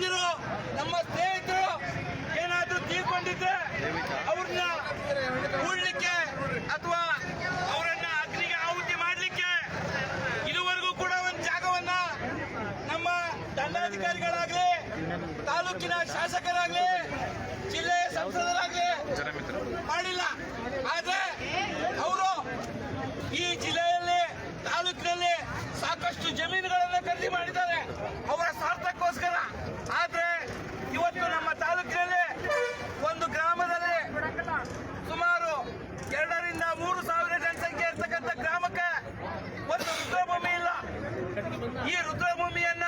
ತಮ್ಮಂದಿರು ನಮ್ಮ ಸ್ನೇಹಿತರು ಏನಾದ್ರೂ ತೀರ್ಕೊಂಡಿದ್ರೆ ಅವ್ರನ್ನ ಕೂಡ್ಲಿಕ್ಕೆ ಅಥವಾ ಅವರನ್ನ ಅಗ್ನಿಗೆ ಆಹುತಿ ಮಾಡಲಿಕ್ಕೆ ಇದುವರೆಗೂ ಕೂಡ ಒಂದು ಜಾಗವನ್ನ ನಮ್ಮ ದಂಡಾಧಿಕಾರಿಗಳಾಗ್ಲಿ ತಾಲೂಕಿನ ಶಾಸಕರಾಗ್ಲಿ ಜಿಲ್ಲೆಯ ಸಂಸದರಾಗ್ಲಿ ಮಾಡಿಲ್ಲ ಆದ್ರೆ ಅವರು ಈ ಜಿಲ್ಲೆಯಲ್ಲಿ ತಾಲೂಕಿನಲ್ಲಿ ಸಾಕಷ್ಟು ಜಮೀನುಗಳನ್ನು ಖರೀದಿ ಮಾಡಿದ್ದಾರೆ ಅವರ ಸ್ವಾರ್ಥಕ್ಕೋಸ್ಕರ ಆದ್ರೆ ಇವತ್ತು ನಮ್ಮ ತಾಲೂಕಿನಲ್ಲಿ ಒಂದು ಗ್ರಾಮದಲ್ಲಿ ಸುಮಾರು ಎರಡರಿಂದ ಮೂರು ಸಾವಿರ ಜನಸಂಖ್ಯೆ ಇರ್ತಕ್ಕಂಥ ಗ್ರಾಮಕ್ಕೆ ಒಂದು ರುದ್ರಭೂಮಿ ಇಲ್ಲ ಈ ರುದ್ರಭೂಮಿಯನ್ನ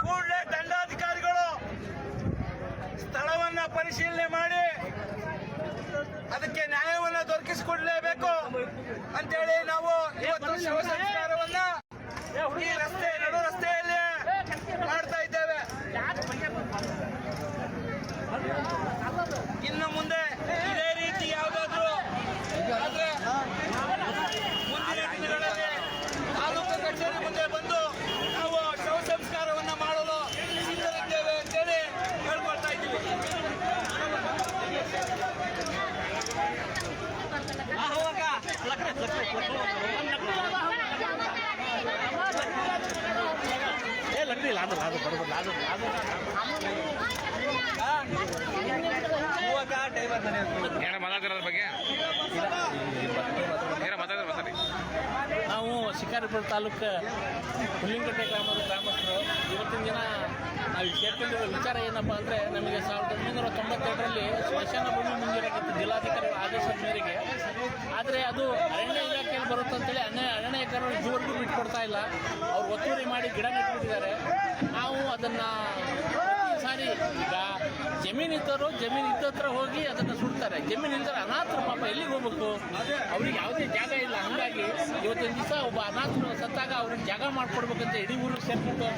ಕೂಡಲೇ ದಂಡಾಧಿಕಾರಿಗಳು ಸ್ಥಳವನ್ನ ಪರಿಶೀಲನೆ ಮಾಡಿ ಅದಕ್ಕೆ ನ್ಯಾಯವನ್ನ ದೊರಕಿಸಿಕೊಡ್ಲೇಬೇಕು ಅಂತೇಳಿ ನಾವು ಇವತ್ತು ಶವ ಸಂಸ್ಕಾರವನ್ನ ಈ ರಸ್ತೆ ನಡು ರಸ್ತೆಯಲ್ಲಿ ಮಾಡ್ತಾ ಇದ್ದೇವೆ ಇನ್ನು ಮುಂದೆ ಇದೇ ರೀತಿ ಯಾವುದಾದ್ರೂ ಆದ್ರೆ ಮುಂದಿನ ದಿನಗಳಲ್ಲಿ ತಾಲೂಕು ಕಚೇರಿ ಮುಂದೆ ಬಂದು ನಾವು ಶವ ಸಂಸ್ಕಾರವನ್ನ ಮಾಡಲು ಸಿದ್ಧರಿದ್ದೇವೆ ಅಂತೇಳಿ ಹೇಳ್ಕೊಳ್ತಾ ಇದ್ದೀವಿ ಏ ಲಾದ್ರ ಲಾದು ಲಾದು ಲಾದ್ರ ಲಾದು ಲಾದು ಏನ ಬಗ್ಗೆ? ಏನ ಮಾತಾಡಿದ್ರೆ ಮಾತಾಡಿ ನಾವು ಶಿಕಾರಿಪುರ ತಾಲೂಕು ಹುಲ್ಲಿಂಗಟ್ಟೆ ಗ್ರಾಮದ ಗ್ರಾಮಸ್ಥರು ಇವತ್ತಿನ ದಿನ ನಾವು ಕೇಳ್ಕೊಂಡಿರೋ ವಿಚಾರ ಏನಪ್ಪ ಅಂದರೆ ನಮಗೆ ಸಾವಿರದ ಒಂಬೈನೂರ ತೊಂಬತ್ತೆರಡರಲ್ಲಿ ಸ್ಮಶಾನ ಭೂಮಿ ಮುಂದಿರಕ್ಕಿತ್ತು ಜಿಲ್ಲಾಧಿಕಾರಿಗಳ ಆದೇಶದ ಮೇರೆಗೆ. ಆದರೆ ಅದು ಅರಣ್ಯ ಇಲಾಖೆಯಲ್ಲಿ ಬರುತ್ತಂತೇಳಿ ಅನ್ಯ ಅರಣ್ಯ ಅರಣ್ಯಕಾರರು ಇದುವರೆಗೂ ಬಿಟ್ಟುಕೊಡ್ತಾ ಇಲ್ಲ. ಅವ್ರು ಒತ್ತುವರಿ ಮಾಡಿ ಗಿಡ ನೆಟ್ಬಿಟ್ಟಿದ್ದಾರೆ ಅದನ್ನು ಸಾರಿ ಈಗ ಜಮೀನು ಇದ್ದವರು ಜಮೀನು ಇದ್ದ ಹತ್ರ ಹೋಗಿ ಅದನ್ನು ಸುಡ್ತಾರೆ. ಜಮೀನು ಇಲ್ದರೆ ಅನಾಥರು ಪಾಪ ಎಲ್ಲಿಗೆ ಹೋಗ್ಬೇಕು? ಅವ್ರಿಗೆ ಯಾವುದೇ ಜಾಗ ಇಲ್ಲ. ಹಂಗಾಗಿ ಇವತ್ತಿನ ದಿವಸ ಒಬ್ಬ ಅನಾಥರು ಸತ್ತಾಗ ಅವ್ರಿಗೆ ಜಾಗ ಮಾಡಿಕೊಡ್ಬೇಕಂತ ಇಡೀ ಊರಿಗೆ ಸೇರ್ಕೊಂಡು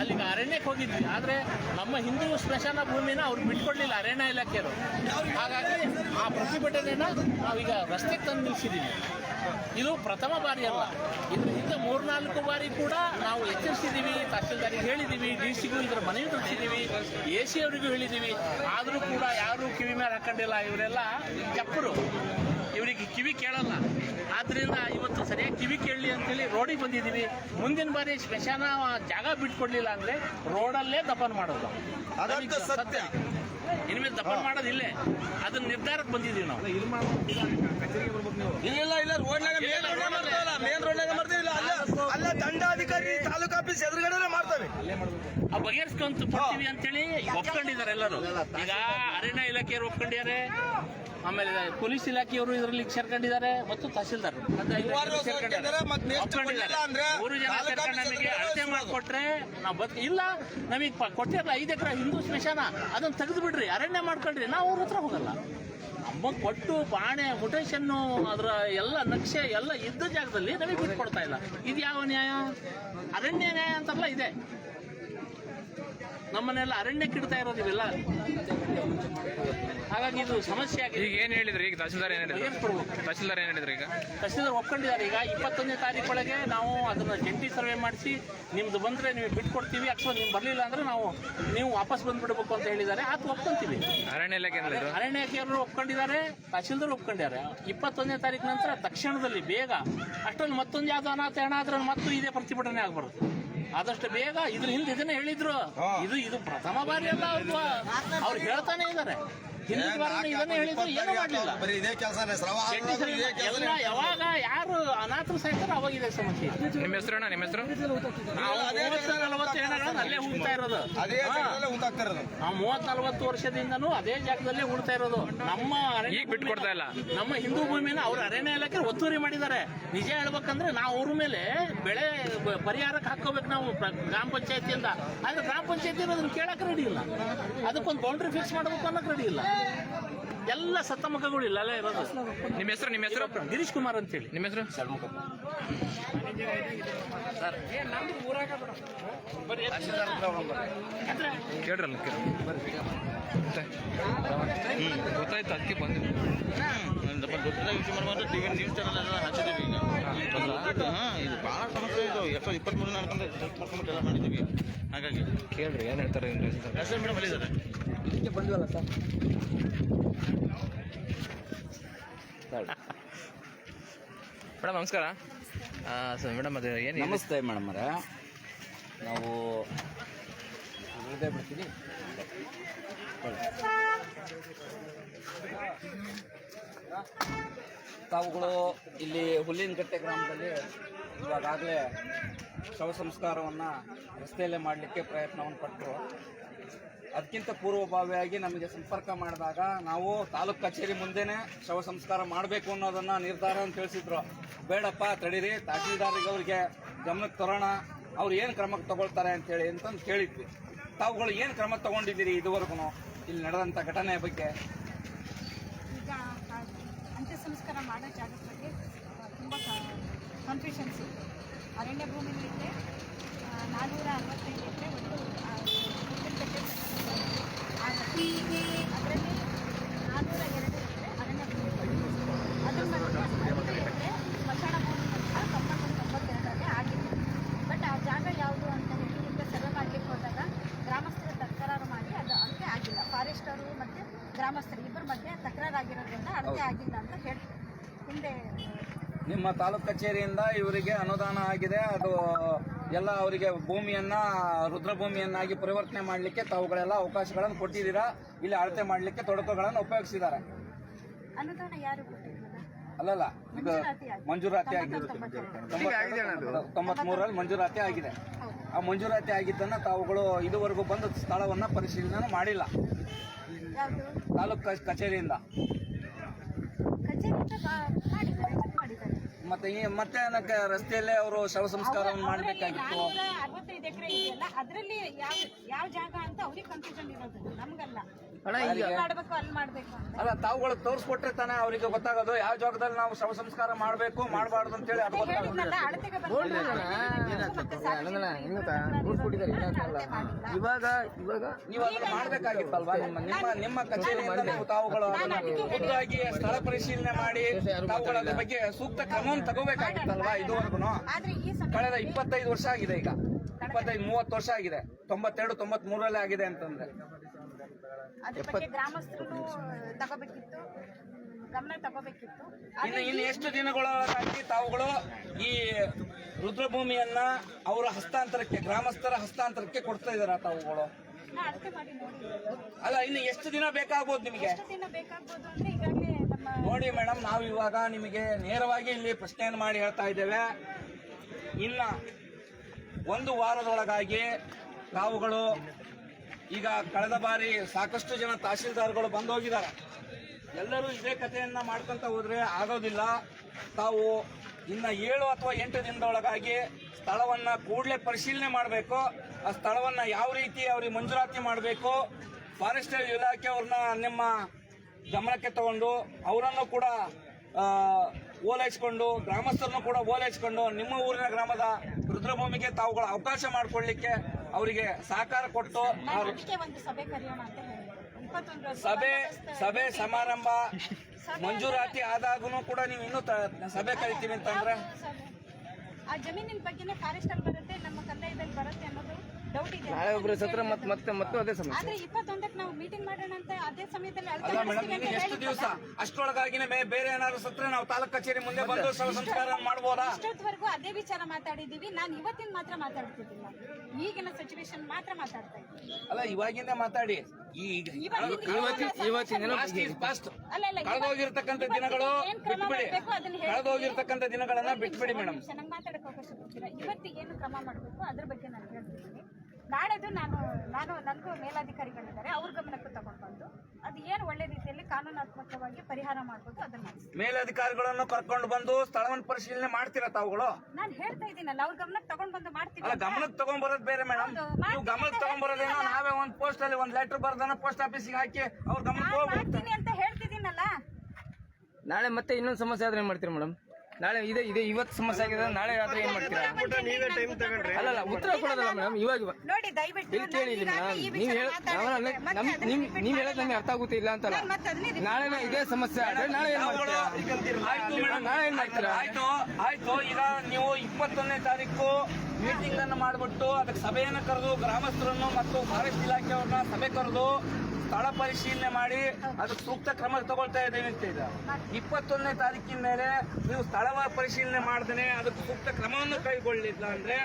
ಅಲ್ಲಿಗೆ ಅರಣ್ಯಕ್ಕೆ ಹೋಗಿದ್ವಿ. ಆದರೆ ನಮ್ಮ ಹಿಂದೂ ಸ್ಮಶಾನ ಭೂಮಿನ ಅವ್ರು ಬಿಟ್ಕೊಡ್ಲಿಲ್ಲ ಅರಣ್ಯ ಇಲಾಖೆಯವರು. ಹಾಗಾಗಿ ಆ ಪ್ರತಿಭಟನೆನ ನಾವೀಗ ರಸ್ತೆಗೆ ತಂದು ನಿಲ್ಲಿಸಿದ್ದೀವಿ ಇದು ಪ್ರಥಮ ಬಾರಿ ಅಲ್ಲ. ಇದ್ರ ಹಿಂದೆ ಮೂರ್ನಾಲ್ಕು ಬಾರಿ ಕೂಡ ನಾವು ಎಚ್ಚರಿಸಿದ್ದೀವಿ ತಹಸೀಲ್ದಾರಿಗೆ ಹೇಳಿದ್ದೀವಿ ಡಿ ಸಿಗೂ ಇದರ ಮನವಿ ತರಿಸಿದ್ದೀವಿ ಎ ಸಿ ಅವರಿಗೂ ಹೇಳಿದ್ದೀವಿ ಆದರೂ ಕೂಡ ಯಾರೂ ಕಿವಿ ಮೇಲೆ ಹಾಕೊಂಡಿಲ್ಲ ಇವರೆಲ್ಲ ಕೆಪ್ಪರು ಇವರಿಗೆ ಕಿವಿ ಕೇಳಲ್ಲ. ಆದ್ದರಿಂದ ಇವತ್ತು ಸರಿಯಾಗಿ ಕಿವಿ ಕೇಳಲಿ ಅಂತೇಳಿ ರೋಡಿಗೆ ಬಂದಿದ್ದೀವಿ ಮುಂದಿನ ಬಾರಿ ಸ್ಮಶಾನ ಜಾಗ ಬಿಟ್ಕೊಡ್ಲಿಲ್ಲ ಅಂದ್ರೆ ರೋಡಲ್ಲೇ ದಫನ್ ಮಾಡೋದು. ಅದಕ್ಕೆ ಸತ್ಯ. ಇನ್ಮೇಲೆ ದಫನ್ ಮಾಡೋದು ಇಲ್ಲೇ. ಅದನ್ನ ನಿರ್ಧಾರಕ್ಕೆ ಬಂದಿದ್ದೀವಿ ನಾವು. ಇಲ್ಲ ಇಲ್ಲ ರೋಡ್ನಾಗ ಮೇನ್ ರೋಡ್ನಾಗ ಮೇನ್ ರೋಡ್ನಾಗ ಅಲ್ಲ ದಂಡಾಧಿಕಾರಿ ತಾಲೂಕು ಆಫೀಸ್ ಎದುರುಗಡೆ ಮಾಡ್ತವೆ. ಆ ಬಗೆಹರಿಸ್ಕೊಂತ ಬರ್ತೀವಿ ಅಂತೇಳಿ ಒಪ್ಕೊಂಡಿದ್ದಾರೆ ಎಲ್ಲರೂ. ಈಗ ಅರಣ್ಯ ಇಲಾಖೆಯವರು ಒಪ್ಕೊಂಡಿದ್ದಾರೆ ಆಮೇಲೆ ಪೊಲೀಸ್ ಇಲಾಖೆಯವರು ಇದರಲ್ಲಿ ಸೇರ್ಕೊಂಡಿದ್ದಾರೆ ಮತ್ತು ತಹಸೀಲ್ದಾರ್ ಮೂರು ಜನ ಸೇರ್ಕೊಂಡು ನಮಗೆ ಅಳತೆ ಮಾಡಿಕೊಟ್ರೆ ನಾವು ಬದ್ ಇಲ್ಲ ನಮಗೆ ಕೊಟ್ಟಿರಲ್ಲ ಐದು ಎಕರೆ ಹಿಂದೂ ಸ್ಮಶಾನ ಅದನ್ನ ತೆಗೆದು ಬಿಡ್ರಿ ಅರಣ್ಯ ಮಾಡ್ಕೊಂಡ್ರಿ ನಾವು ಅವ್ರ ಹತ್ರ ಹೋಗಲ್ಲ. ನಮ್ಮ ಕೊಟ್ಟು ಬಾಣೆ ಮುಟೇಶನ್ನು ಅದರ ಎಲ್ಲ ನಕ್ಷೆ ಎಲ್ಲ ಇದ್ದ ಜಾಗದಲ್ಲಿ ನಮಗೆ ಬಿಟ್ಕೊಡ್ತಾ ಇಲ್ಲ. ಇದು ಯಾವ ನ್ಯಾಯ? ಅರಣ್ಯ ನ್ಯಾಯ ಅಂತಲ್ಲ ಇದೆ. ನಮ್ಮನ್ನೆಲ್ಲ ಅರಣ್ಯ ಕಿಡ್ತಾ ಇರೋದು ಇವೆಲ್ಲ. ಹಾಗಾಗಿ ಇದು ಸಮಸ್ಯೆ ಆಗಿದೆ. ಈಗ ಏನ್ ಹೇಳಿದ್ರೆ? ಈಗ ತಹಸೀಲ್ದಾರ್ ಏನ್ ಹೇಳಿದ್ರು. ತಹಸೀಲ್ದಾರ್ ಏನ್ ಹೇಳಿದ್ರು ಈಗ? ತಹಸೀಲ್ದಾರ್ ಒಪ್ಕೊಂಡಿದ್ದಾರೆ. ಈಗ ಇಪ್ಪತ್ತೊಂದನೇ ತಾರೀಕೊಳಗೆ ನಾವು ಅದನ್ನ ಜಂಟಿ ಸರ್ವೆ ಮಾಡಿಸಿ ನಿಮ್ದು ಬಂದ್ರೆ ನೀವು ಬಿಟ್ಕೊಡ್ತೀವಿ ಅಥವಾ ನೀವು ಬರಲಿಲ್ಲ ಅಂದ್ರೆ ನಾವು ನೀವು ವಾಪಸ್ ಬಂದ್ಬಿಡ್ಬೇಕು ಅಂತ ಹೇಳಿದ್ದಾರೆ. ಅದು ಒಪ್ಕೊಂತೀವಿ. ಅರಣ್ಯ ಇಲಾಖೆ ಅರಣ್ಯ ಇಲಾಖೆಯವರು ಒಪ್ಕೊಂಡಿದ್ದಾರೆ ತಹಸೀಲ್ದಾರ್ ಒಪ್ಕೊಂಡಿದ್ದಾರೆ. ಇಪ್ಪತ್ತೊಂದನೇ ತಾರೀಕು ನಂತರ ತಕ್ಷಣದಲ್ಲಿ ಬೇಗ ಅಷ್ಟೊಂದು ಮತ್ತೊಂದು ಯಾವ್ದು ಅನಾಥ ಹಣ ಆದ್ರೆ ಮತ್ತು ಇದೇ ಪ್ರತಿಭಟನೆ ಆಗ್ಬಾರ್ದು. ಆದಷ್ಟು ಬೇಗ ಇದ್ರ ಹಿಂದೆ ಇದನ್ನ ಹೇಳಿದ್ರು ಇದು ಇದು ಪ್ರಥಮ ಬಾರಿ ಅಲ್ಲ ಅವ್ರು. ಅವ್ರು ಹೇಳ್ತಾನೆ ಇದ್ದಾರೆ ಇದನ್ನೇ ಹೇಳಿದ್ರು ಏನೂ ಮಾಡಲಿಲ್ಲ. ಬರೀ ಇದೇ ಕೆಲಸನೇ ಎಲ್ಲ ಯಾವಾಗ ಯಾರು ಅನಾಥರು ಸಾಯ್ತಾರೋ ಅವಾಗ ಇದೆ ಸಮಸ್ಯೆ. ನಿಮ್ಮ ಹೆಸರು ಅಣ್ಣ ನಿಮ್ಮ ಹೆಸರು? ನಾವು ಮೂವತ್ತು ನಲವತ್ತು ಹೆಣಗಳನ್ನ ಅಲ್ಲೇ ಉಳ್ತಾ ಇರೋದು. ಅದೇ. ಜಾಗದಲ್ಲೇ ಉಂಟಾಗ್ತಾ ಇರೋದು ನಾವು ಮೂವತ್ ನಲವತ್ತು ವರ್ಷದಿಂದನೂ ಅದೇ ಜಾಗದಲ್ಲೇ ಉಳ್ತಾ ಇರೋದು. ನಮ್ಮ ಅರಣ್ಯ ಈಗ ಬಿಟ್ಕೊಡ್ತಾ ಇಲ್ಲ. ನಮ್ಮ ಹಿಂದೂ ಭೂಮಿನ ಅವ್ರ ಅರಣ್ಯ ಇಲಾಖೆ ಒತ್ತುವರಿ ಮಾಡಿದ್ದಾರೆ. ನಿಜ ಹೇಳ್ಬೇಕಂದ್ರೆ ನಾವು ಅವ್ರ ಮೇಲೆ ಬೆಳೆ ಪರಿಹಾರಕ್ಕೆ ಹಾಕೋಬೇಕು ನಾವು ಗ್ರಾಮ ಪಂಚಾಯತಿಯಿಂದ. ಆದ್ರೆ ಗ್ರಾಮ ಪಂಚಾಯತಿ ಅದನ್ನ ಕೇಳಕ್ ರೆಡಿ ಇಲ್ಲ. ಅದಕ್ಕೊಂದು ಬೌಂಡ್ರಿ ಫಿಕ್ಸ್ ಮಾಡ್ಬೇಕು ಅನ್ನಕ್ ರೆಡಿ ಇಲ್ಲ. ಎಲ್ಲ ಸತ್ತಮುಖಗಳು ಇಲ್ಲ ಅಲ್ಲ ಇರೋದು. ನಿಮ್ಮ ಹೆಸರು ನಿಮ್ಮ ಹೆಸರು? ಗಿರೀಶ್ ಕುಮಾರ್ ಅಂತ ಹೇಳಿ. ನಿಮ್ಮ ಹೆಸರು? ಕೇಳ್ರಲ್ಲ ಕೇಳಿ. ಗೊತ್ತಾಯ್ತು ಅದಕ್ಕೆ ಬಂದ್ವಿ ದಪ್ಪ ದೊಡ್ಡದಾಗಿ ವಿಷಯ ಮಾಡುವಂತ ಟಿವಿ ನ್ಯೂಸ್ ಚಾನಲ್ ಎಲ್ಲ ಹಚ್ಚಿದ್ದೀವಿ ಈಗ. ಹಾಂ ಇದು ಭಾಳ ಸಮಸ್ಯೆ ಇದು. ಎರಡು ಸಾವಿರದ ಇಪ್ಪತ್ತ್ಮೂರು ಅನ್ಕೊಂಡು ಟೆಸ್ಟ್ ಮಾಡ್ಕೊಂಡು ಎಲ್ಲ ಮಾಡಿದ್ದೀವಿ. ಹಾಗಾಗಿ. ಕೇಳ್ರಿ ಏನು ಹೇಳ್ತಾರೆ ಹೆಸರು ಮೇಡಮ್ ಅಲ್ಲಿದ್ದಾರೆ ಇದಕ್ಕೆ ಬಂದ್ವಲ್ಲ ಸರ್. ಮೇಡಮ್ ನಮಸ್ಕಾರ. ಸರ್ ಮೇಡಮ್ ಅದು ಏನು ನಮಸ್ತೆ ಮೇಡಮ್ ಅವರೇ. ನಾವು ಹೃದಯ ಬಿಡ್ತೀನಿ. ತಾವುಗಳು ಇಲ್ಲಿ ಹುಲ್ಲಿನಕಟ್ಟೆ ಗ್ರಾಮದಲ್ಲಿ ಇವಾಗಾಗಲೇ ಶವ ಸಂಸ್ಕಾರವನ್ನು ರಸ್ತೆಯಲ್ಲೇ ಮಾಡಲಿಕ್ಕೆ ಪ್ರಯತ್ನವನ್ನು ಪಟ್ಟರು. ಅದಕ್ಕಿಂತ ಪೂರ್ವಭಾವಿಯಾಗಿ ನಮಗೆ ಸಂಪರ್ಕ ಮಾಡಿದಾಗ ನಾವು ತಾಲೂಕು ಕಚೇರಿ ಮುಂದೆನೆ ಶವ ಸಂಸ್ಕಾರ ಮಾಡಬೇಕು ಅನ್ನೋದನ್ನು ನಿರ್ಧಾರ ಅಂತ ತಿಳಿಸಿದ್ರು. ಬೇಡಪ್ಪ, ತಡೀರಿ ಅವರಿಗೆ ಗಮನಕ್ಕೆ ತರೋಣ, ಅವ್ರು ಏನು ಕ್ರಮಕ್ಕೆ ತಗೊಳ್ತಾರೆ ಅಂತೇಳಿ ಅಂತಂದು ಕೇಳಿದ್ವಿ. ತಾವುಗಳು ಏನು ಕ್ರಮ ತಗೊಂಡಿದ್ದೀರಿ ಇದುವರೆಗೂ? ಇಲ್ಲಿ ನಡೆದಂಥ ಘಟನೆಯ ಬಗ್ಗೆ. ಈಗ ಅಂತ್ಯ ಸಂಸ್ಕಾರ ಮಾಡೋ ಜಾಗದ ಬಗ್ಗೆ ತುಂಬ ಕನ್ಫ್ಯೂಷನ್ಸ್ ಅರಣ್ಯ ಭೂಮಿಯಲ್ಲಿ ನಾನ್ನೂರ ಅರವತ್ತೈದು ಎಕರೆ ಒಟ್ಟು ಆ, ಹುಲ್ಲಿನಕಟ್ಟೆ ಅದರಲ್ಲಿ ನಾನ್ನೂರ ಎರಡು ಎಕರೆ ಅರಣ್ಯ ಭೂಮಿ ಅದ್ರ ಮಧ್ಯೆ ಐದು ಎಕರೆ ಸ್ಮಶಾನ ಭೂಮಿ ಅಂತ ತೊಂಬತ್ತೊಂದು ತೊಂಬತ್ತೆರಡರಲ್ಲಿ ಆಗಿದೆ ಬಟ್ ಆ ಜಾಗ ಯಾವುದು ಅಂತ ಹೇಳಿ ಈಗ ಸರ್ವೆ ಮಾಡಲಿಕ್ಕೆ ಹೋದಾಗ ಗ್ರಾಮಸ್ಥರು ತಕರಾರು ಮಾಡಿ ಅದು ಅಳತೆ ಆಗಿಲ್ಲ ಫಾರೆಸ್ಟರು ಮತ್ತು ಗ್ರಾಮಸ್ಥರು ಇಬ್ಬರ ಮಧ್ಯೆ ತಕರಾರಾಗಿರೋದ್ರಿಂದ ಅಳತೆ ಆಗಿಲ್ಲ ಅಂತ ಹೇಳಿ ಹಿಂದೆ ನಿಮ್ಮ ತಾಲೂಕು ಕಚೇರಿಯಿಂದ ಇವರಿಗೆ ಅನುದಾನ ಆಗಿದೆ. ಅದು ಎಲ್ಲ ಅವರಿಗೆ ಭೂಮಿಯನ್ನ ರುದ್ರಭೂಮಿಯನ್ನಾಗಿ ಪರಿವರ್ತನೆ ಮಾಡಲಿಕ್ಕೆ ತಾವುಗಳೆಲ್ಲ ಅವಕಾಶಗಳನ್ನು ಕೊಟ್ಟಿದ್ದೀರಾ? ಇಲ್ಲಿ ಅಳತೆ ಮಾಡಲಿಕ್ಕೆ ತೊಡಕುಗಳನ್ನು ಉಪಯೋಗಿಸಿದ್ದಾರೆ. ಅನುದಾನ ಯಾರು ಅಲ್ಲಲ್ಲ ಇದು ಮಂಜೂರಾತಿ ಆಗಿದೆ. ಆಗಿರುತ್ತೆ. ತೊಂಬತ್ ಮೂರರಲ್ಲಿ ಮಂಜೂರಾತಿ ಆಗಿದೆ. ಆ ಮಂಜೂರಾತಿ ಆಗಿದ್ದನ್ನ ತಾವುಗಳು ಇದುವರೆಗೂ ಬಂದು ಸ್ಥಳವನ್ನ ಪರಿಶೀಲನೆ ಮಾಡಿಲ್ಲ. ತಾಲೂಕು ಕಚ್- ಕಚೇರಿಯಿಂದ. ಮತ್ತೆ ಈ ಮತ್ತೆ ಏನಕ್ಕೆ ರಸ್ತೆಯಲ್ಲೇ ಅವರು ಶವ ಸಂಸ್ಕಾರವನ್ನು ಮಾಡಬೇಕಾಗಿತ್ತು? ಅರವತ್ತೈದು ಎಕರೆ ಇದೆಯಲ್ಲ ಅದರಲ್ಲಿ ಯಾವ ಯಾವ ಜಾಗ ಅಂತ ಅವ್ರಿಗೆ ಕನ್ಫ್ಯೂಷನ್ ಇರೋದು ನಮ್ಗಲ್ಲ. ಅಲ್ಲಿ ಮಾಡ್ಬೇಕು ಅಂತ ಅಲ್ಲ ತಾವುಗಳು ತೋರಿಸ್ಕೊಟ್ರೆ ತಾನೇ ಅವರಿಗೆ ಗೊತ್ತಾಗೋದು. ಯಾವ ಜಾಗದಲ್ಲಿ ನಾವು ಶವ ಸಂಸ್ಕಾರ ಮಾಡಬೇಕು ಮಾಡಬಾರ್ದು ಅಂತೇಳಿ ಅದು ಗೊತ್ತಾಗೋದು. ಹೇಳಿದ್ನಲ್ಲ ಅಳತೆಗೆ ಇವಾಗ ಇವಾಗ ನೀವು ಅದನ್ನ ಮಾಡ್ಬೇಕಾಗಿತ್ತಲ್ವಾ? ನಿಮ್ಮ ನಿಮ್ಮ ನಿಮ್ಮ ಕಚೇರಿಯಿಂದ ನೀವು ತಾವುಗಳು ಖುದ್ದಾಗಿ ಸ್ಥಳ ಪರಿಶೀಲನೆ ಮಾಡಿ ತಾವುಗಳ ಬಗ್ಗೆ ಸೂಕ್ತ ಕ್ರಮವನ್ನು ತಗೋಬೇಕಾಗಿತ್ತಲ್ವಾ? ಇದುವರೆಗೂ? ಆದ್ರೆ ಈ ಸಮಯ ಕಳೆದ ಇಪ್ಪತ್ತೈದು ವರ್ಷ ಆಗಿದೆ ಈಗ. ಇಪ್ಪತ್ತೈದು ಮೂವತ್ತು ವರ್ಷ ಆಗಿದೆ. ತೊಂಬತ್ತೆರಡು ತೊಂಬತ್ ಮೂರಲ್ಲೇ ಆಗಿದೆ ಅಂತಂದ್ರೆ. ಅದ್ರ ಬಗ್ಗೆ ಗ್ರಾಮಸ್ಥರು ತಗೋಬೇಕಿತ್ತು. ಗಮನ ತಗೋಬೇಕಿತ್ತು. ಇನ್ನು ಇನ್ನು ಎಷ್ಟು ದಿನಗಳಾಗಿ ತಾವುಗಳು ಈ ರುದ್ರಭೂಮಿಯನ್ನ ಅವರ ಹಸ್ತಾಂತರಕ್ಕೆ ಗ್ರಾಮಸ್ಥರ ಹಸ್ತಾಂತರಕ್ಕೆ ಕೊಡ್ತಾ ಇದಾರ ತಾವುಗಳು? ನಾ ಅಳತೆ ಮಾಡಿ ನೋಡಿ. ಅಲ್ಲ ಇನ್ನು ಎಷ್ಟು ದಿನ ಬೇಕಾಗ್ಬೋದು ನಿಮಗೆ? ಎಷ್ಟು ದಿನ ಬೇಕಾಗ್ಬೋದು ಅಂದ್ರೆ ಈಗಾಗಲೇ ನಮ್ಮ ನೋಡಿ ಮೇಡಮ್ ನಾವು ಇವಾಗ ನಿಮಗೆ ನೇರವಾಗಿ ಇಲ್ಲಿ ಪ್ರಶ್ನೆಯನ್ನು ಮಾಡಿ ಹೇಳ್ತಾ ಇದ್ದೇವೆ. ಇನ್ನ ಒಂದು ವಾರದೊಳಗಾಗಿ ತಾವುಗಳು ಈಗ ಕಳೆದ ಬಾರಿ ಸಾಕಷ್ಟು ಜನ ತಹಶೀಲ್ದಾರ್ಗಳು ಬಂದು ಹೋಗಿದ್ದಾರೆ ಎಲ್ಲರೂ ಇದೇ ಕಥೆಯನ್ನು ಮಾಡ್ಕೊಂತ ಹೋದ್ರೆ ಆಗೋದಿಲ್ಲ. ತಾವು ಇನ್ನ ಏಳು ಅಥವಾ ಎಂಟು ದಿನದೊಳಗಾಗಿ ಸ್ಥಳವನ್ನ ಕೂಡಲೇ ಪರಿಶೀಲನೆ ಮಾಡಬೇಕು. ಆ ಸ್ಥಳವನ್ನ ಯಾವ ರೀತಿ ಅವ್ರಿಗೆ ಮಂಜೂರಾತಿ ಮಾಡಬೇಕು. ಫಾರೆಸ್ಟ್ ಇಲಾಖೆ ಅವ್ರನ್ನ ನಿಮ್ಮ ಗಮನಕ್ಕೆ ತಗೊಂಡು ಅವರನ್ನು ಕೂಡ ಓಲೈಸ್ಕೊಂಡು, ಗ್ರಾಮಸ್ಥರನ್ನು ಕೂಡ ಓಲೈಸ್ಕೊಂಡು ನಿಮ್ಮ ಊರಿನ ಗ್ರಾಮದ ರುದ್ರಭೂಮಿಗೆ ತಾವುಗಳ ಅವಕಾಶ ಮಾಡಿಕೊಳ್ಳಿಕ್ಕೆ ಅವರಿಗೆ ಸಹಕಾರ ಕೊಟ್ಟು ಸಭೆ ಸಭೆ ಸಭೆ ಸಮಾರಂಭ ಮಂಜೂರಾತಿ ಆದಾಗೂ ಕೂಡ ನೀವು ಇನ್ನೂ ಸಭೆ ಕರಿತೀವಿ ಅಂತಂದ್ರೆ? ಆ ಜಮೀನಿನ ಬಗ್ಗೆನೇ ಅಲ್ಲಿ ಬರುತ್ತೆ ನಮ್ಮ ಕಂದಾಯದಲ್ಲಿ ಬರುತ್ತೆ ಅನ್ನೋದು ನಾಳೆ ಒಬ್ರು ಸತ್ರ ಮತ್ತೆ ಮತ್ತೆ ಮತ್ತೆ ಅದೇ ಸಮಸ್ಯೆ. ಆದ್ರೆ ಇಪ್ಪತ್ತೊಂದಕ್ಕೆ ನಾವು ಮೀಟಿಂಗ್ ಮಾಡೋಣ ಅಂತ ಅದೇ ಅಲ್ಲ ಮೇಡಮ್ ಇನ್ನು ಎಷ್ಟು ದಿವಸ. ಅಷ್ಟೊಳಗಾಗಿನೇ ಬೇ- ಬೇರೆ ಏನಾದ್ರು ಸತ್ರ ನಾವು ತಾಲೂಕ್ ಕಚೇರಿ ಮುಂದೆ ಬಂದು ಶವ ಸಂಸ್ಕಾರ ಮಾಡ್ಬೋದಾ? ಇಷ್ಟೊತ್ತವರೆಗೂ ಅದೇ ವಿಚಾರ ಮಾತಾಡಿದೀವಿ ನಾನು ಇವತ್ತಿನ ಮಾತ್ರ ಮಾತಾಡ್ತಿದ್ದೀನಿ ಈಗಿನ ಸಿಚುವೇಶನ್ ಮಾತ್ರ ಮಾತಾಡ್ತಾ ಇದ್ದೀನಿ. ಅಲ್ಲ ಇವಾಗಿಂದ ಮಾತಾಡಿ. ಈಗ ಇವತ್ತಿನ. ಅಲ್ಲ, ಕಳೆದೋಗಿರ್ತಕ್ಕಂಥ ಇವತ್ತಿಗೆ ದಿನಗಳು ಏನ್ ಕ್ರಮ ಬಿಟ್ಬಿಡಿ. ಮಾಡ್ಬೇಕು ಅದನ್ನ ಹೇಳ್ತೀನಿ. ಕಳೆದೋಗಿರ್ತಕ್ಕಂಥ ದಿನಗಳನ್ನ ಬಿಟ್ಬಿಡಿ ಮೇಡಮ್ ನಂಗೆ ಮಾತಾಡಕ್ಕೆ ಅವಕಾಶ ಕೊಡ್ತೀರಾ? ಇವತ್ತಿಗೆ ಏನು ಕ್ರಮ ಮಾಡಬೇಕು? ಅದ್ರ ಬಗ್ಗೆ ನಾನು ಹೇಳ್ತಿದ್ದೀನಿ ನಾಳೆದು ನಾನು ನಾನು ನನಗೂ ಮೇಲಾಧಿಕಾರಿಗಳಿದ್ದಾರೆ. ಅವ್ರ ಗಮನಕ್ಕೂ ತಗೊಂಡು ಬಂದು ಅದು ಏನು ಒಳ್ಳೆ ರೀತಿಯಲ್ಲಿ ಕಾನೂನಾತ್ಮಕವಾಗಿ ಪರಿಹಾರ ಮಾಡ್ಬೋದು ಅದನ್ನ ಮಾಡಿಸ್ತೀನಿ. ಮೇಲಧಿಕಾರಿಗಳನ್ನು ಕರ್ಕೊಂಡು ಬಂದು ಸ್ಥಳವನ್ನು ಪರಿಶೀಲನೆ ಮಾಡ್ತೀರಾ ತಾವುಗಳು? ನಾನು ಹೇಳ್ತಾ ಇದ್ದೀನಲ್ಲ ಅವ್ರ ಗಮನಕ್ಕೆ ತಗೊಂಡು ಬಂದು ಮಾಡ್ತೀನಿ ಅಲ್ಲ ಗಮನಕ್ಕೆ ತಗೊಂಡ್ ಬರೋದು ಬೇರೆ ಮೇಡಮ್ ಹೌದು, ನೀವು ಮಾಡ್ತೀನಿ ಗಮನಕ್ಕೆ ತಗೊಂಡ್ ಬರೋದೇನೋ. ನಾವೇ ಒಂದು ಪೋಸ್ಟ್ ಅಲ್ಲಿ ಒಂದ್ ಲೆಟರ್ ಬರ್ದನ ಪೋಸ್ಟ್ ಆಫೀಸಿಗೆ ಹಾಕಿ ಅವ್ರ ಗಮನಕ್ಕೆ ನಾನು ಹೋಗ್ಬಿಡ್ತಾರೆ ಮಾಡ್ತೀನಿ ಅಂತ ಹೇಳ್ತಿದ್ದೀನಲ್ಲ. ನಾಳೆ ಮತ್ತೆ ಇನ್ನೊಂದು ಸಮಸ್ಯೆ ಆದ್ರೆ ಏನ್ ಮಾಡ್ತೀರಿ ಮೇಡಮ್ ನಾಳೆ ಇದೆ ಇದೆ ಇವತ್ತು ಸಮಸ್ಯೆ ಆಗಿದೆ ನಾಳೆ ರಾತ್ರಿ ಏನ್ ಮಾಡ್ತೀರಾ? ನೀವೇ ಟೈಮ್ ತಗೊಂಡ್ರೆ. ಅಲ್ಲಲ್ಲ ಉತ್ತರ ಕೊಡೋದಲ್ಲ ಮೇಡಮ್ ಇವಾಗ. ನೋಡಿ ದಯವಿಟ್ಟು ಇಲ್ಲಿ ಕೇಳಿ ಇಲ್ಲಿ ಮೇಡಮ್ ನೀವ್ ಹೇಳ ನಾವಲ್ಲ ನಿಮ್ ನೀವ್ ಹೇಳೋದ್ ನಮ್ಗೆ ಅರ್ಥ ಆಗುತ್ತೆ ಇಲ್ಲ ಅಂತಲ್ಲ. ನಾಳೆ ಇದೇ ಸಮಸ್ಯೆ ಆದ್ರೆ ನಾಳೆ ಏನ್ ಮಾಡ್ತೀರಾ? ಆಯ್ತು ಮೇಡಮ್ ನಾಳೆ ಏನ್ ಮಾಡ್ತೀರಾ? ಆಯ್ತು ಆಯ್ತು ಈಗ ನೀವು ಇಪ್ಪತ್ತೊಂದನೇ ತಾರೀಕು ಮೀಟಿಂಗ್ ಅನ್ನು ಮಾಡಿಬಿಟ್ಟು ಅದಕ್ಕೆ ಸಭೆಯನ್ನು ಕರೆದು ಗ್ರಾಮಸ್ಥರನ್ನು ಮತ್ತು ಫಾರೆಸ್ಟ್ ಇಲಾಖೆಯವ್ರನ್ನ ಸಭೆ ಕರೆದು ಸ್ಥಳ ಪರಿಶೀಲನೆ ಮಾಡಿ ಅದಕ್ಕೆ ಸೂಕ್ತ ಕ್ರಮ ತಗೊಳ್ತಾ ಇದ್ದೇವೆ ಅಂತ ಇದೆ ಇಪ್ಪತ್ತೊಂದನೇ ತಾರೀಕಿನ ಮೇಲೆ ನೀವು ಸ್ಥಳ ಪರಿಶೀಲನೆ ಮಾಡಿದ್ರೆ ಅದಕ್ಕೆ ಸೂಕ್ತ ಕ್ರಮವನ್ನು ಕೈಗೊಳ್ಳಿಲ್ಲ ಅಂದ್ರೆ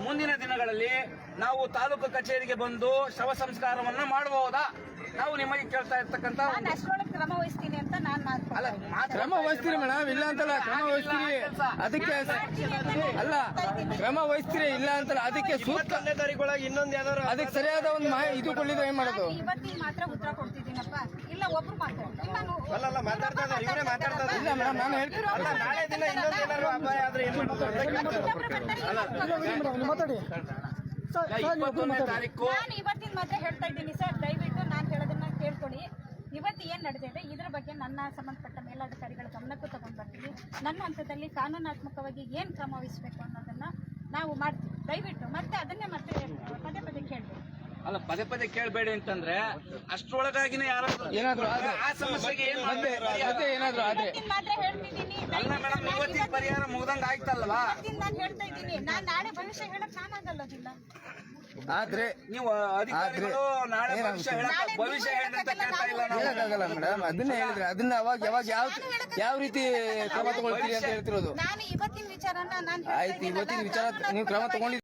ಮುಂದಿನ ದಿನಗಳಲ್ಲಿ ನಾವು ತಾಲೂಕು ಕಚೇರಿಗೆ ಬಂದು ಶವ ಸಂಸ್ಕಾರವನ್ನ ಮಾಡಬಹುದಾ ನಾವು ನಿಮಗೆ ಕೇಳ್ತಾ ಇರ್ತಕ್ಕಂಥ ಕ್ರಮ ವಹಿಸ್ತೀನಿ. ಅಂತ ನಾನು ಅಲ್ಲ ಕ್ರಮ ವಹಿಸ್ತೀರಿ ಮೇಡಮ್ ಇಲ್ಲ ಅಂತಲ್ಲ ಕ್ರಮ ವಹಿಸ್ತೀರಿ. ಅದಕ್ಕೆ ಅಲ್ಲ ಕ್ರಮ ವಹಿಸ್ತೀರಿ ಇಲ್ಲ ಅಂತಲ್ಲ ಅದಕ್ಕೆ ಸೂಕ್ತ ಇನ್ನೊಂದು ಯಾವ್ದಾದ್ರು ಅದಕ್ಕೆ ಸರಿಯಾದ ಒಂದು ಮಾಹಿತಿ ಇದು ಕೊಡ್ಲಿದ್ರೆ ಏನ್ ಮಾಡೋದು? ಇವತ್ತಿಗೆ ಮಾತ್ರ ಉತ್ತರ ಕೊಡ್ತಿದ್ದೀನಪ್ಪ. ಇಲ್ಲ ಒಬ್ರು ಮಾತ್ರ. ನಾನು ಅಲ್ಲಲ್ಲ ಮಾತಾಡ್ತಾ ಇದ್ದಾರೆ ಇವರೇ ಮಾತಾಡ್ತಾ ಇದ್ದಾರೆ. ಇಲ್ಲ ಮೇಡಮ್ ನಾನು ಹೇಳ್ತೀನಿ. ಅಲ್ಲ ನಾಳೆ ದಿನ ಇನ್ನೊಂದು ಏನಾದ್ರು ಅಪಾಯ ಆದ್ರೆ ಏನ್ ಮಾಡೋದು. ಮಾತಾಡಿ. ಇಪ್ಪತ್ತೊಂದನೇ ತಾರೀಕು ನಾನು ಇವತ್ತಿನ ಮಾತ್ರ ಹೇಳ್ತಾ ಇದ್ದೀನಿ ಸರ್. ದಯವಿಟ್ಟು ನಾನು ಹೇಳೋದನ್ನ ಕೇಳ್ಕೊಳ್ಳಿ. ಇವತ್ತು ಏನು ನಡೆದಿದೆ? ಇದರ ಬಗ್ಗೆ ನನ್ನ ಸಂಬಂಧಪಟ್ಟ ಮೇಲಾಧಿಕಾರಿಗಳ ಗಮನಕ್ಕೂ ತಗೊಂಡು ಬರ್ತೀವಿ. ನನ್ನ ಹಂತದಲ್ಲಿ ಕಾನೂನಾತ್ಮಕವಾಗಿ ಏನು ಕ್ರಮ ವಹಿಸಬೇಕು ಅನ್ನೋದನ್ನ ನಾವು ಮಾಡ್ತೀವಿ. ದಯವಿಟ್ಟು ಮತ್ತೆ ಅದನ್ನೇ ಮತ್ತೆ ಪದೇ ಪದೇ ಕೇಳಬೇಕು. ಅಲ್ಲ ಪದೇ ಪದೇ ಕೇಳಬೇಡಿ ಅಂತಂದ್ರೆ ಅಷ್ಟೊಳಗಾಗಿನ ಯಾರಾದ್ರೂ ಏನಾದ್ರು ಆದ್ರೆ ಆ ಸಮಸ್ಯೆಗೆ ಏನ್ ಮತ್ತೆ ಮತ್ತೆ ಏನಾದ್ರು ಆದ್ರೆ. ಇವತ್ತಿನ ಮಾತ್ರ ಹೇಳ್ತಿದ್ದೀನಿ ಅಲ್ಲ ಮೇಡಮ್ ಇವತ್ತಿನ ಪರಿಹಾರ ಮುಗ್ದಂಗ ಆಯ್ತಲ್ವಾ? ನಾನು ಹೇಳ್ತಾ ಇದ್ದೀನಿ ನಾನು ನಾಳೆ ಭವಿಷ್ಯ ಹೇಳಕ್ ನಾನಾಗಲ್ಲೋದಿಲ್ಲ ಆದ್ರೆ ನೀವು ಅಧಿಕಾರಿಗಳು ನಾಳೆ ಭವಿಷ್ಯ ಹೇಳಕ್ ಭವಿಷ್ಯ ಹೇಳಿ ಅಂತ ಕೇಳ್ತಾ ಇಲ್ಲ ನಾವು. ಹೇಳಕ್ಕಾಗಲ್ಲ ಮೇಡಮ್ ಅದನ್ನ ಹೇಳಿದ್ರೆ ಅದನ್ನ ಅವಾಗ ಯಾವಾಗ ಯಾವ ಯಾವ ರೀತಿ ಕ್ರಮ ತಗೊಳ್ತೀರಿ ಅಂತ ಹೇಳ್ತಿರೋದು? ನಾನು ಇವತ್ತಿನ ವಿಚಾರನ ನಾನು ಆಯ್ತು ಇವತ್ತಿನ ವಿಚಾರ ನೀವು ಕ್ರಮ ತಗೊಂಡಿದ್ದೀರಿ?